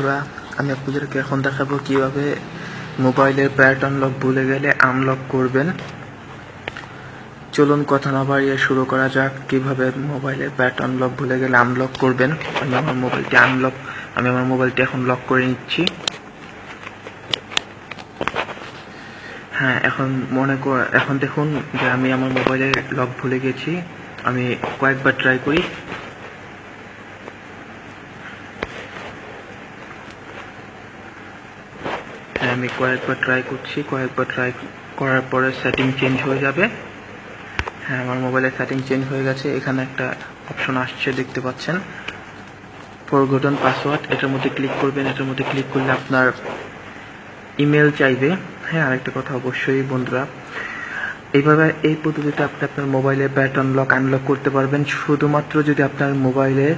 বন্ধুরা, আমি আপনাদেরকে এখন দেখাবো কীভাবে মোবাইলের প্যাটার্ন লক ভুলে গেলে আনলক করবেন। চলুন কথা না বাড়িয়ে শুরু করা যাক, কীভাবে মোবাইলের প্যাটার্ন লক ভুলে গেলে আনলক করবেন। আমি আমার মোবাইলটি আনলক আমি আমার মোবাইলটি এখন লক করে নিচ্ছি। হ্যাঁ এখন মনে এখন দেখুন যে আমি আমার মোবাইলে লক ভুলে গেছি। আমি কয়েকবার ট্রাই করি। আমি কয়েকবার ট্রাই করছি, কয়েকবার ট্রাই করার পরে সেটিং চেঞ্জ হয়ে যাবে। হ্যাঁ আমার মোবাইলের সেটিং চেঞ্জ হয়ে গেছে। এখানে একটা অপশন আসছে, দেখতে পাচ্ছেন। ফরগটন পাসওয়ার্ড এটার মধ্যে ক্লিক করবেন। এটার মধ্যে ক্লিক করলে আপনার ইমেল চাইবে। হ্যাঁ আরেকটা কথা অবশ্যই, বন্ধুরা। এইভাবে এই পদ্ধতিতে আপনি আপনার মোবাইলে ব্যাট আনলক আনলক করতে পারবেন। শুধুমাত্র যদি আপনার মোবাইলে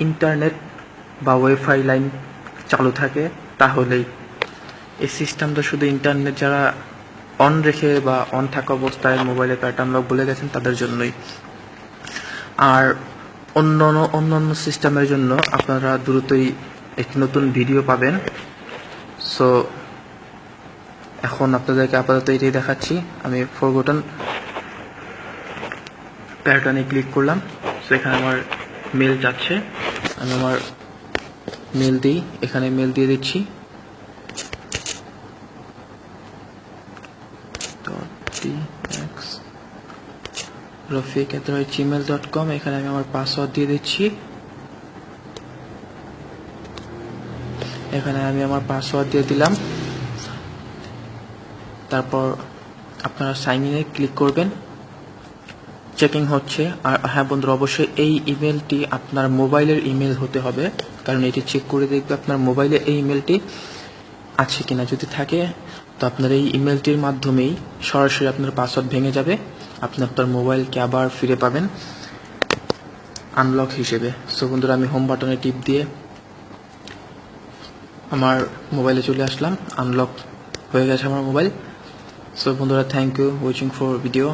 ইন্টারনেট বা ওয়াইফাই লাইন চালু থাকে, তাহলেই। এই সিস্টেমটা শুধু ইন্টারনেট যারা অন রেখে বা অন থাকা অবস্থায় মোবাইলে প্যাটার্ন লক বলে গেছেন তাদের জন্যই। আর অন্য অন্য অন্য সিস্টেমের জন্য আপনারা দ্রুতই একটি নতুন ভিডিও পাবেন। সো এখন আপনাদেরকে আপাতত এটাই দেখাচ্ছি। আমি ফরগটন প্যাটার্নে ক্লিক করলাম। সো এখানে আমার মেল যাচ্ছে। আমি আমার মেল দিই। এখানে মেল দিয়ে দিচ্ছি। রফিক জিমেল ডট কম এখানে আমি আমার পাসওয়ার্ড দিয়ে দিচ্ছি। এখানে আমি আমার পাসওয়ার্ড দিয়ে দিলাম। তারপর আপনারা সাইন ইনে ক্লিক করবেন। চেকিং হচ্ছে। আর হ্যাঁ বন্ধুরা, অবশ্যই এই ইমেলটি আপনার মোবাইলের ইমেল হতে হবে। কারণ এটি চেক করে দেখবে আপনার মোবাইলে এই ইমেলটি আছে কিনা যদি থাকে, তো আপনার এই ইমেলটির মাধ্যমেই সরাসরি আপনার পাসওয়ার্ড ভেঙে যাবে। আপনি আপনার মোবাইলকে আবার ফিরে পাবেন আনলক হিসেবে। সো বন্ধুরা, আমি হোম বাটনে টিপ দিয়ে আমার মোবাইলে চলে আসলাম। আনলক হয়ে গেছে আমার মোবাইল। সো বন্ধুরা thank you watching for video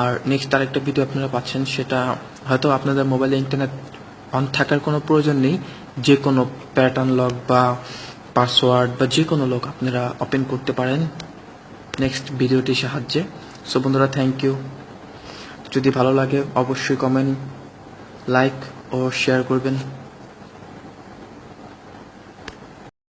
R next আরেকটা ভিডিও আপনারা পাচ্ছেন, সেটা হয়তো আপনাদের মোবাইলে ইন্টারনেট অন থাকার কোনো প্রয়োজন নেই। যে কোনো প্যাটার্ন লক বা পাসওয়ার্ড বা যে কোনো লোক আপনারা ওপেন করতে পারেন। নেক্সট ভিডিওটির সাহায্যে। সো বন্ধুরা থ্যাংক ইউ যদি ভালো লাগে, অবশ্যই কমেন্ট লাইক ও শেয়ার করবেন।